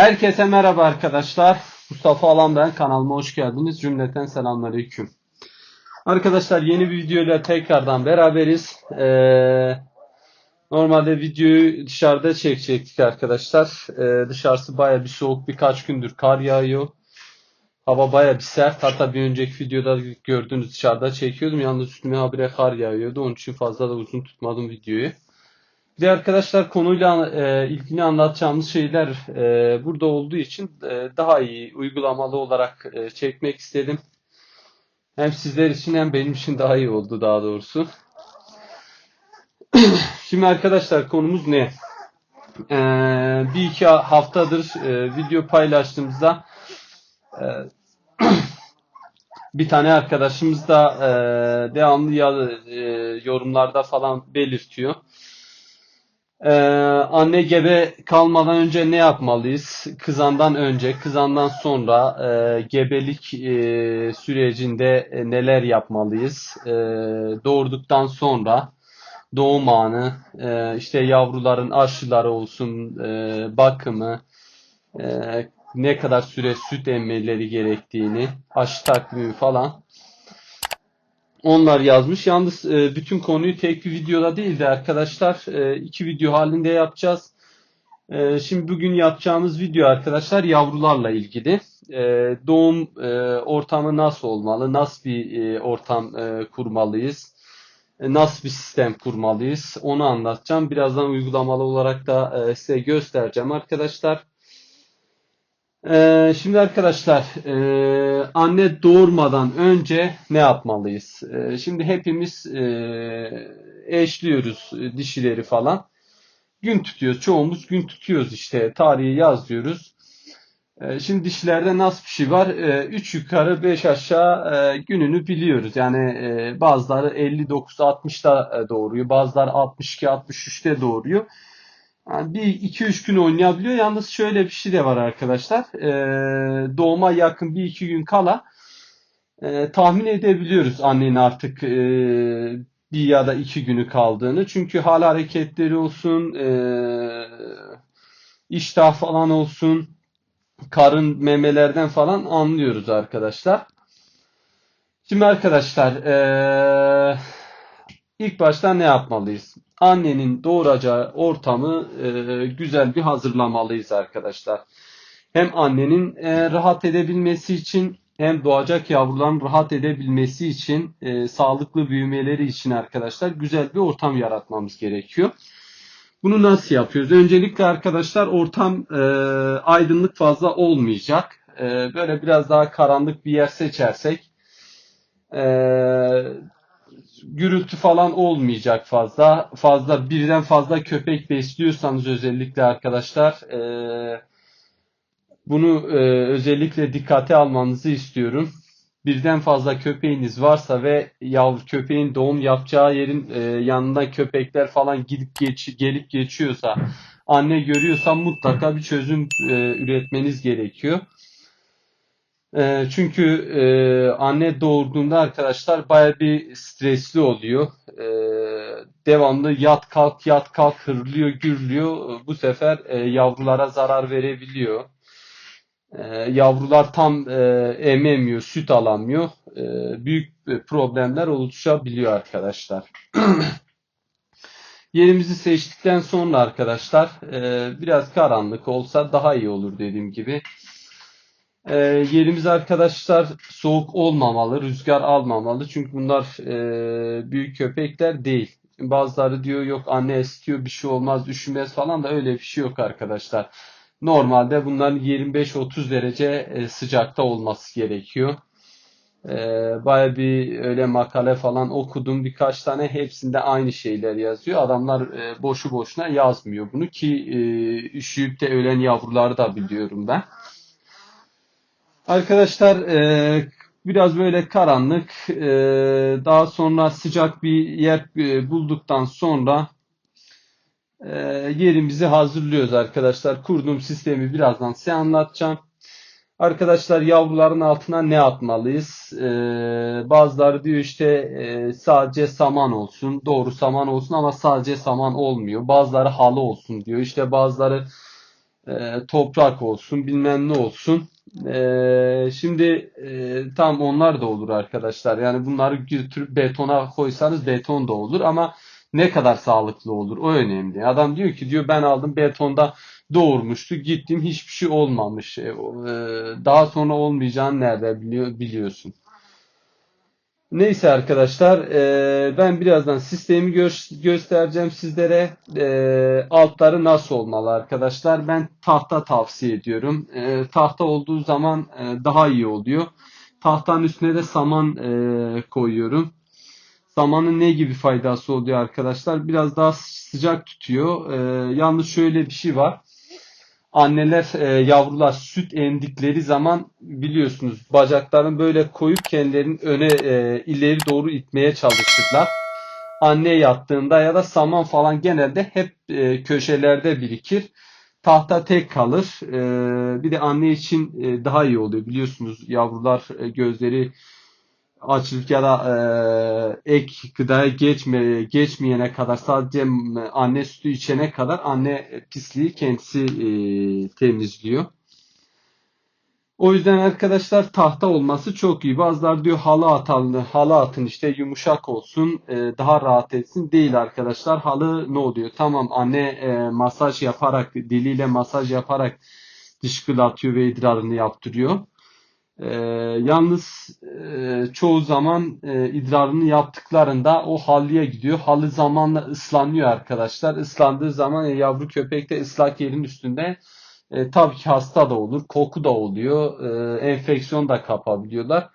Herkese merhaba arkadaşlar. Mustafa Alan ben. Kanalıma hoş geldiniz. Cümleten selamünaleyküm. Arkadaşlar yeni bir videoyla tekrardan beraberiz. Ee, normalde videoyu dışarıda çekecektik arkadaşlar. Ee, dışarısı baya bir soğuk. Birkaç gündür kar yağıyor. Hava baya bir sert. Hatta bir önceki videoda gördüğünüz dışarıda çekiyordum. Yalnız üstüme habire kar yağıyordu. Onun için fazla da uzun tutmadım videoyu. Bir arkadaşlar konuyla e, ilgili anlatacağımız şeyler e, burada olduğu için e, daha iyi uygulamalı olarak e, çekmek istedim. Hem sizler için hem benim için daha iyi oldu daha doğrusu. Şimdi arkadaşlar konumuz ne? E, bir iki haftadır e, video paylaştığımızda e, bir tane arkadaşımız da e, devamlı ya, e, yorumlarda falan belirtiyor. Ee, anne gebe kalmadan önce ne yapmalıyız? Kızandan önce, kızandan sonra e, gebelik e, sürecinde e, neler yapmalıyız? E, doğurduktan sonra doğum anı, e, işte yavruların aşıları olsun, e, bakımı, e, ne kadar süre süt emmeleri gerektiğini, aşı takvimi falan. Onlar yazmış. Yalnız e, bütün konuyu tek bir videoda değil de arkadaşlar e, iki video halinde yapacağız. E, şimdi bugün yapacağımız video arkadaşlar yavrularla ilgili. E, doğum e, ortamı nasıl olmalı? Nasıl bir e, ortam e, kurmalıyız? E, nasıl bir sistem kurmalıyız? Onu anlatacağım. Birazdan uygulamalı olarak da e, size göstereceğim arkadaşlar. Ee, şimdi arkadaşlar e, anne doğurmadan önce ne yapmalıyız? E, şimdi hepimiz e, eşliyoruz e, dişileri falan. Gün tutuyoruz. Çoğumuz gün tutuyoruz işte. Tarihi yazıyoruz. E, şimdi dişilerde nasıl bir şey var? 3 e, yukarı 5 aşağı e, gününü biliyoruz. Yani e, bazıları 59-60'da doğuruyor. Bazıları 62-63'te doğuruyor. Bir iki üç gün oynayabiliyor. Yalnız şöyle bir şey de var arkadaşlar. Ee, doğuma yakın bir iki gün kala e, tahmin edebiliyoruz annenin artık e, bir ya da iki günü kaldığını. Çünkü hal hareketleri olsun, e, iştah falan olsun, karın memelerden falan anlıyoruz arkadaşlar. Şimdi arkadaşlar e, ilk başta ne yapmalıyız? annenin doğuracağı ortamı e, güzel bir hazırlamalıyız arkadaşlar. Hem annenin e, rahat edebilmesi için hem doğacak yavruların rahat edebilmesi için e, sağlıklı büyümeleri için arkadaşlar güzel bir ortam yaratmamız gerekiyor. Bunu nasıl yapıyoruz? Öncelikle arkadaşlar ortam e, aydınlık fazla olmayacak. E, böyle biraz daha karanlık bir yer seçersek e, gürültü falan olmayacak fazla. Fazla birden fazla köpek besliyorsanız özellikle arkadaşlar e, bunu e, özellikle dikkate almanızı istiyorum. Birden fazla köpeğiniz varsa ve yavru köpeğin doğum yapacağı yerin e, yanında köpekler falan gidip geç, gelip geçiyorsa anne görüyorsa mutlaka bir çözüm e, üretmeniz gerekiyor. E, çünkü e, anne doğurduğunda arkadaşlar baya bir stresli oluyor. E, devamlı yat kalk yat kalk hırlıyor gürlüyor. Bu sefer e, yavrulara zarar verebiliyor. E, yavrular tam e, ememiyor, süt alamıyor. E, büyük problemler oluşabiliyor arkadaşlar. Yerimizi seçtikten sonra arkadaşlar e, biraz karanlık olsa daha iyi olur dediğim gibi. E, yerimiz arkadaşlar soğuk olmamalı, rüzgar almamalı. Çünkü bunlar e, büyük köpekler değil. Bazıları diyor yok anne istiyor bir şey olmaz üşümez falan da öyle bir şey yok arkadaşlar. Normalde bunların 25-30 derece e, sıcakta olması gerekiyor. E, Baya bir öyle makale falan okudum birkaç tane hepsinde aynı şeyler yazıyor. Adamlar e, boşu boşuna yazmıyor bunu ki e, üşüyüp de ölen yavruları da biliyorum ben. Arkadaşlar e, biraz böyle karanlık e, daha sonra sıcak bir yer e, bulduktan sonra e, yerimizi hazırlıyoruz arkadaşlar. Kurduğum sistemi birazdan size anlatacağım. Arkadaşlar yavruların altına ne atmalıyız? Ee, bazıları diyor işte e, sadece saman olsun. Doğru saman olsun ama sadece saman olmuyor. Bazıları halı olsun diyor. İşte bazıları e, toprak olsun, bilmem ne olsun. E, şimdi e, tam onlar da olur arkadaşlar. Yani bunları götürüp betona koysanız beton da olur ama ne kadar sağlıklı olur o önemli. Adam diyor ki diyor ben aldım betonda doğurmuştu gittim hiçbir şey olmamış. E, e, daha sonra olmayacağını nerede biliyor, biliyorsun. Neyse arkadaşlar, e, ben birazdan sistemi gö- göstereceğim sizlere. E, altları nasıl olmalı arkadaşlar? Ben tahta tavsiye ediyorum. E, tahta olduğu zaman e, daha iyi oluyor. Tahtanın üstüne de saman e, koyuyorum. Samanın ne gibi faydası oluyor arkadaşlar? Biraz daha sıcak tutuyor. E, yalnız şöyle bir şey var. Anneler, e, yavrular süt emdikleri zaman biliyorsunuz bacaklarını böyle koyup kendilerini öne e, ileri doğru itmeye çalışırlar. Anne yattığında ya da saman falan genelde hep e, köşelerde birikir. Tahta tek kalır. E, bir de anne için e, daha iyi oluyor. Biliyorsunuz yavrular e, gözleri açlık ya da e, ek gıdaya geçme, geçmeyene kadar sadece anne sütü içene kadar anne pisliği kendisi e, temizliyor. O yüzden arkadaşlar tahta olması çok iyi. Bazılar diyor halı atalım, halı atın işte yumuşak olsun, e, daha rahat etsin. Değil arkadaşlar. Halı ne oluyor? Tamam anne e, masaj yaparak, diliyle masaj yaparak dışkılatıyor ve idrarını yaptırıyor. E, yalnız e, çoğu zaman e, idrarını yaptıklarında o halıya gidiyor. Halı zamanla ıslanıyor arkadaşlar. Islandığı zaman e, yavru köpek de ıslak yerin üstünde e, tabii ki hasta da olur, koku da oluyor, e, enfeksiyon da kapabiliyorlar.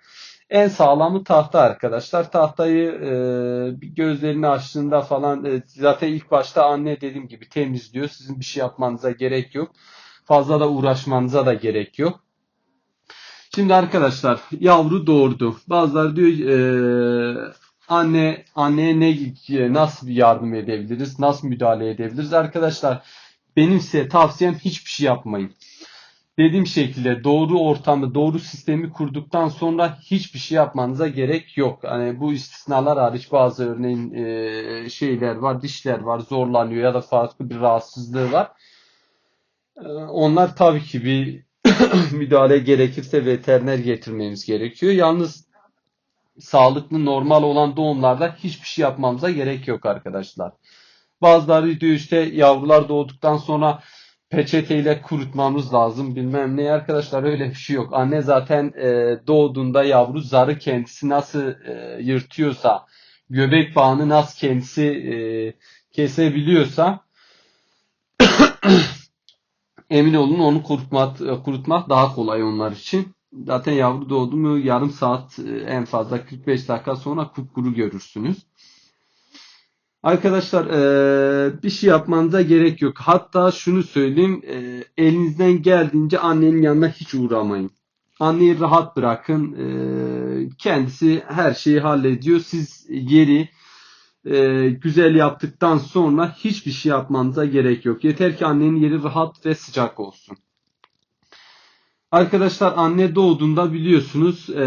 En sağlamı tahta arkadaşlar. Tahtayı e, gözlerini açtığında falan e, zaten ilk başta anne dediğim gibi temizliyor. Sizin bir şey yapmanıza gerek yok. Fazla da uğraşmanıza da gerek yok. Şimdi arkadaşlar yavru doğurdu. Bazıları diyor e, anne anneye ne nasıl bir yardım edebiliriz? Nasıl müdahale edebiliriz? Arkadaşlar benim size tavsiyem hiçbir şey yapmayın. Dediğim şekilde doğru ortamı, doğru sistemi kurduktan sonra hiçbir şey yapmanıza gerek yok. Hani bu istisnalar hariç bazı örneğin e, şeyler var, dişler var, zorlanıyor ya da farklı bir rahatsızlığı var. E, onlar tabii ki bir müdahale gerekirse veteriner getirmemiz gerekiyor. Yalnız sağlıklı normal olan doğumlarda hiçbir şey yapmamıza gerek yok arkadaşlar. Bazıları diyor işte yavrular doğduktan sonra peçeteyle kurutmamız lazım bilmem ne arkadaşlar öyle bir şey yok. Anne zaten e, doğduğunda yavru zarı kendisi nasıl e, yırtıyorsa göbek bağını nasıl kendisi e, kesebiliyorsa emin olun onu kurutmak, kurutmak daha kolay onlar için. Zaten yavru doğdu mu yarım saat e, en fazla 45 dakika sonra kupkuru görürsünüz. Arkadaşlar e, bir şey yapmanıza gerek yok. Hatta şunu söyleyeyim e, elinizden geldiğince annenin yanına hiç uğramayın. Anneyi rahat bırakın. E, kendisi her şeyi hallediyor. Siz yeri e, güzel yaptıktan sonra hiçbir şey yapmanıza gerek yok. Yeter ki annenin yeri rahat ve sıcak olsun. Arkadaşlar anne doğduğunda biliyorsunuz e,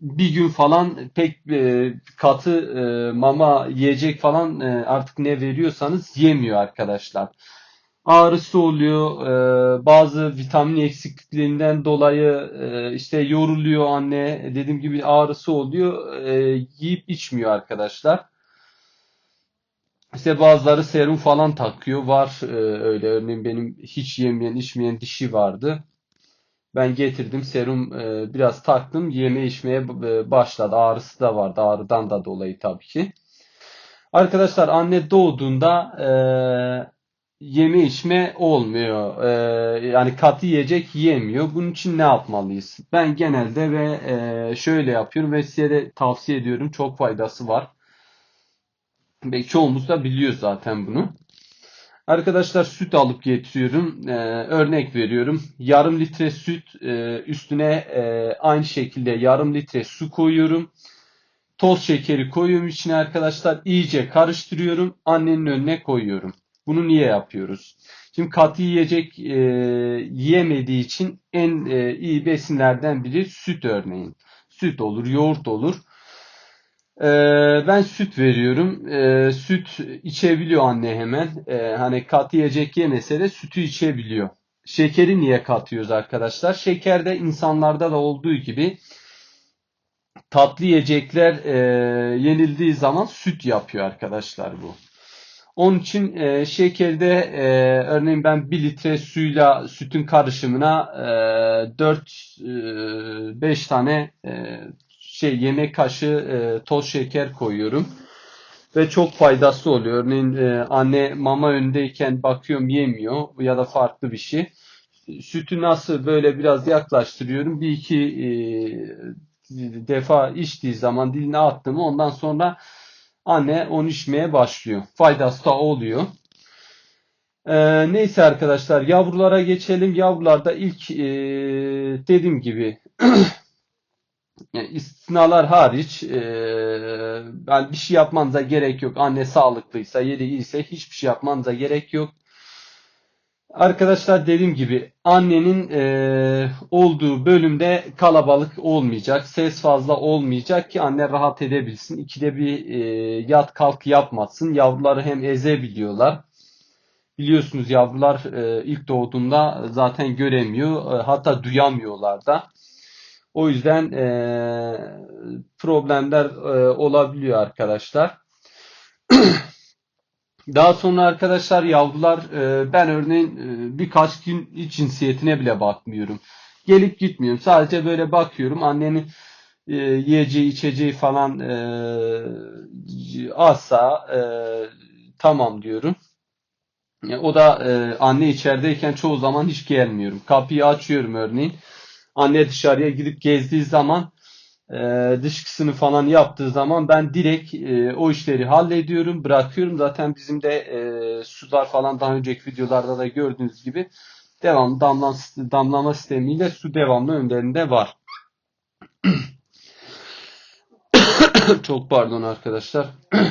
bir gün falan pek e, katı e, mama yiyecek falan e, artık ne veriyorsanız yemiyor arkadaşlar. Ağrısı oluyor, e, bazı vitamin eksikliğinden dolayı e, işte yoruluyor anne, dediğim gibi ağrısı oluyor, e, yiyip içmiyor arkadaşlar. İşte bazıları serum falan takıyor, var e, öyle örneğin benim hiç yemeyen içmeyen dişi vardı. Ben getirdim serum e, biraz taktım yeme içmeye e, başladı. Ağrısı da vardı ağrıdan da dolayı tabii ki. Arkadaşlar anne doğduğunda e, yeme içme olmuyor. E, yani katı yiyecek yemiyor. Bunun için ne yapmalıyız? Ben genelde ve e, şöyle yapıyorum ve size de tavsiye ediyorum. Çok faydası var. Belki çoğumuz da biliyor zaten bunu. Arkadaşlar süt alıp getiriyorum. Ee, örnek veriyorum. Yarım litre süt e, üstüne e, aynı şekilde yarım litre su koyuyorum. Toz şekeri koyuyorum içine arkadaşlar. iyice karıştırıyorum. Annenin önüne koyuyorum. Bunu niye yapıyoruz? Şimdi katı yiyecek e, yiyemediği için en e, iyi besinlerden biri süt örneğin. Süt olur, yoğurt olur. Ee, ben süt veriyorum. Ee, süt içebiliyor anne hemen. Ee, hani katı yiyecek yemese de sütü içebiliyor. Şekeri niye katıyoruz arkadaşlar? Şeker de insanlarda da olduğu gibi tatlı yiyecekler e, yenildiği zaman süt yapıyor arkadaşlar bu. Onun için e, şekerde e, örneğin ben 1 litre suyla sütün karışımına e, 4-5 tane e, şey yemek kaşığı e, toz şeker koyuyorum. Ve çok faydası oluyor. Örneğin e, anne mama önündeyken bakıyorum yemiyor ya da farklı bir şey. Sütü nasıl böyle biraz yaklaştırıyorum. Bir iki e, defa içtiği zaman diline attım. Ondan sonra anne onu içmeye başlıyor. Faydası da oluyor. Ee, neyse arkadaşlar yavrulara geçelim. Yavrularda ilk e, dediğim gibi yani istisnalar hariç e, yani bir şey yapmanıza gerek yok. Anne sağlıklıysa, yeri iyiyse hiçbir şey yapmanıza gerek yok. Arkadaşlar dediğim gibi annenin e, olduğu bölümde kalabalık olmayacak. Ses fazla olmayacak ki anne rahat edebilsin. İkide bir e, yat kalk yapmasın. Yavruları hem ezebiliyorlar. Biliyorsunuz yavrular e, ilk doğduğunda zaten göremiyor. E, hatta duyamıyorlar da. O yüzden e, problemler e, olabiliyor arkadaşlar. Daha sonra arkadaşlar yavrular e, ben örneğin e, birkaç gün iç cinsiyetine bile bakmıyorum. Gelip gitmiyorum. Sadece böyle bakıyorum. Annenin e, yiyeceği içeceği falan e, azsa e, tamam diyorum. O da anne içerideyken çoğu zaman hiç gelmiyorum. Kapıyı açıyorum örneğin. Anne dışarıya gidip gezdiği zaman e, dışkısını falan yaptığı zaman ben direkt e, o işleri hallediyorum, bırakıyorum. Zaten bizim de e, sular falan daha önceki videolarda da gördüğünüz gibi devamlı damlama, damlama sistemiyle su devamlı önlerinde var. Çok pardon arkadaşlar.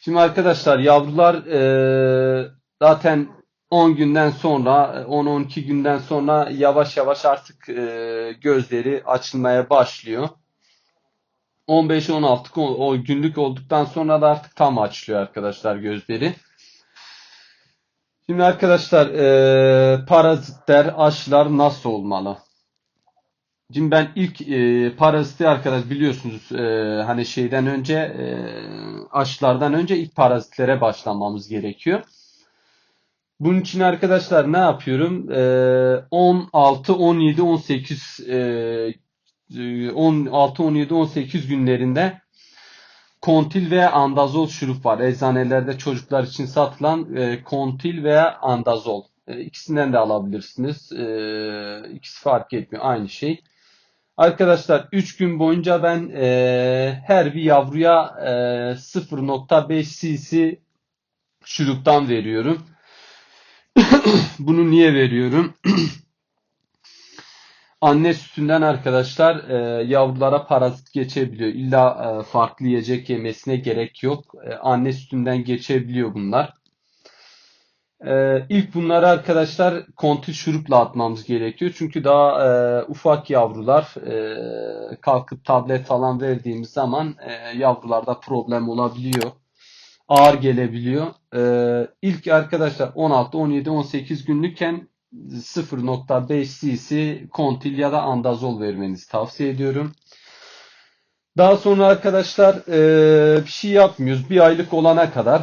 Şimdi arkadaşlar yavrular e, zaten 10 günden sonra 10-12 günden sonra yavaş yavaş artık e, gözleri açılmaya başlıyor. 15-16 o günlük olduktan sonra da artık tam açılıyor arkadaşlar gözleri. Şimdi arkadaşlar e, parazitler, aşılar nasıl olmalı? Şimdi ben ilk e, paraziti arkadaş biliyorsunuz e, hani şeyden önce e, aşılardan önce ilk parazitlere başlamamız gerekiyor. Bunun için arkadaşlar ne yapıyorum? Ee, 16, 17, 18 e, 16, 17, 18 günlerinde kontil veya andazol şurup var. Eczanelerde çocuklar için satılan e, kontil veya andazol. E, ikisinden de alabilirsiniz. E, ikisi fark etmiyor. Aynı şey. Arkadaşlar 3 gün boyunca ben e, her bir yavruya e, 0.5 cc şuruptan veriyorum. Bunu niye veriyorum? Anne sütünden arkadaşlar e, yavrulara parazit geçebiliyor. İlla e, farklı yiyecek yemesine gerek yok. E, anne sütünden geçebiliyor bunlar. E, ilk bunları arkadaşlar kontil şurupla atmamız gerekiyor. Çünkü daha e, ufak yavrular e, kalkıp tablet falan verdiğimiz zaman e, yavrularda problem olabiliyor ağır gelebiliyor. Ee, ilk arkadaşlar 16, 17, 18 günlükken 0.5 cc kontil ya da andazol vermenizi tavsiye ediyorum. Daha sonra arkadaşlar e, bir şey yapmıyoruz. Bir aylık olana kadar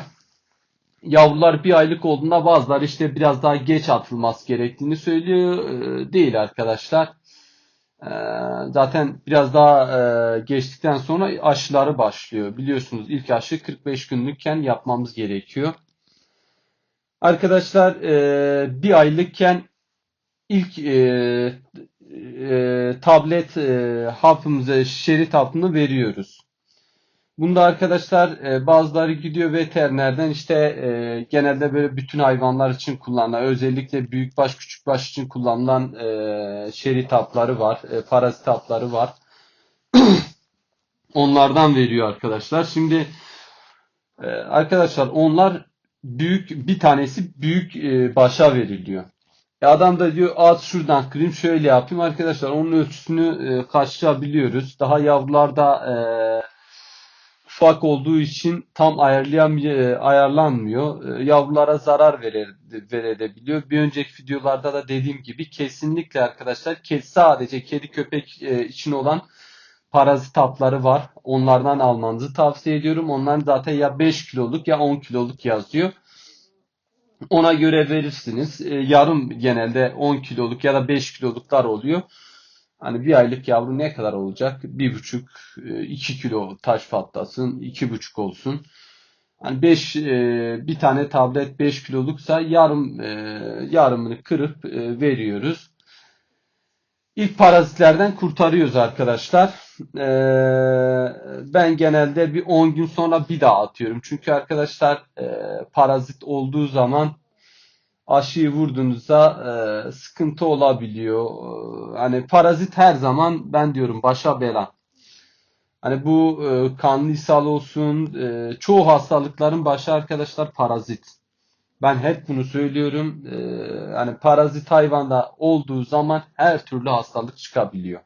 yavrular bir aylık olduğunda bazıları işte biraz daha geç atılması gerektiğini söylüyor. E, değil arkadaşlar. Ee, zaten biraz daha e, geçtikten sonra aşıları başlıyor. Biliyorsunuz ilk aşı 45 günlükken yapmamız gerekiyor. Arkadaşlar e, bir aylıkken ilk e, tablet hapımıza şerit hapını veriyoruz. Bunda arkadaşlar e, bazıları gidiyor veterinerden işte e, genelde böyle bütün hayvanlar için kullanılan özellikle büyükbaş küçükbaş için kullanılan e, şerit hapları var. E, parazit hapları var. Onlardan veriyor arkadaşlar. Şimdi e, arkadaşlar onlar büyük bir tanesi büyük e, başa veriliyor. E adam da diyor az şuradan kırayım şöyle yapayım. Arkadaşlar onun ölçüsünü e, kaçırabiliyoruz. Daha yavrularda e, ufak olduğu için tam e, ayarlanmıyor. E, yavrulara zarar verebiliyor. Bir önceki videolarda da dediğim gibi kesinlikle arkadaşlar sadece kedi köpek e, için olan parazit hapları var. Onlardan almanızı tavsiye ediyorum. Onlar zaten ya 5 kiloluk ya 10 kiloluk yazıyor. Ona göre verirsiniz. Yarım genelde 10 kiloluk ya da 5 kiloluklar oluyor. Hani bir aylık yavru ne kadar olacak? 1,5 2 kilo taş patlasın, 2,5 olsun. Hani 5 bir tane tablet 5 kiloluksa yarım e, yarımını kırıp e, veriyoruz. İlk parazitlerden kurtarıyoruz arkadaşlar. E, ben genelde bir 10 gün sonra bir daha atıyorum. Çünkü arkadaşlar e, parazit olduğu zaman aşıyı vurduğunuzda e, sıkıntı olabiliyor. E, hani parazit her zaman ben diyorum başa bela. Hani bu e, kanlı ishal olsun, e, çoğu hastalıkların başı arkadaşlar parazit. Ben hep bunu söylüyorum. E, hani parazit hayvanda olduğu zaman her türlü hastalık çıkabiliyor.